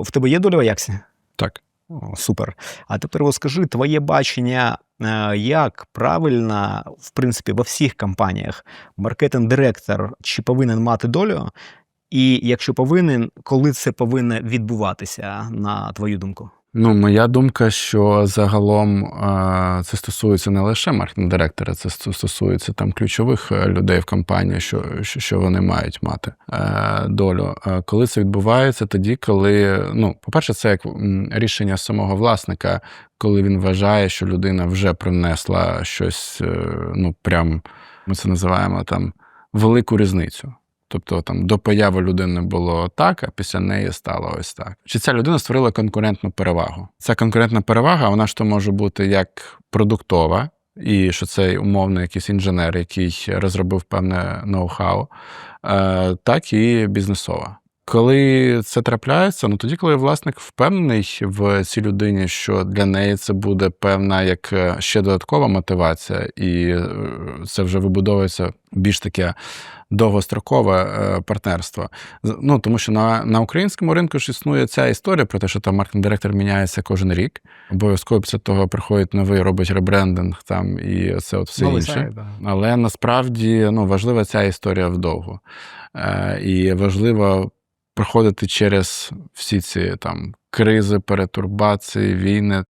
В тебе є доля в Аяксі? Так. Супер. А тепер розкажи твоє бачення, е, як правильно, в принципі, во всіх компаніях маркетинг-директор чи повинен мати долю, і якщо повинен, коли це повинно відбуватися, на твою думку? Ну, моя думка, що загалом це стосується не лише маркетинг-директора, це стосується там ключових е, людей в компанії, що, що, вони мають мати е, долю. Е, Коли це відбувається, тоді, коли, ну, по-перше, це як рішення самого власника, коли він вважає, що людина вже принесла щось, ну, прям ми це називаємо там велику різницю. Тобто там до появи людини було так, а після неї стало ось так. Чи ця людина створила конкурентну перевагу? Ця конкурентна перевага, вона ж то може бути як продуктова, і що це умовно якийсь інженер, який розробив певне ноу-хау, е, так і бізнесова. Коли це трапляється, ну тоді, коли власник впевнений в цій людині, що для неї це буде певна як е, ще додаткова мотивація, і е, це вже вибудовується більш таке довгострокове е, партнерство. Ну тому що на, на українському ринку ж існує ця історія про те, що там маркетинг-директор міняється кожен рік. Обов'язково після того приходить новий, робить ребрендинг там і це от все Новий інше. сайт, да. Але насправді ну, важлива ця історія вдовго. І важливо проходити через всі ці там кризи, перетурбації, війни,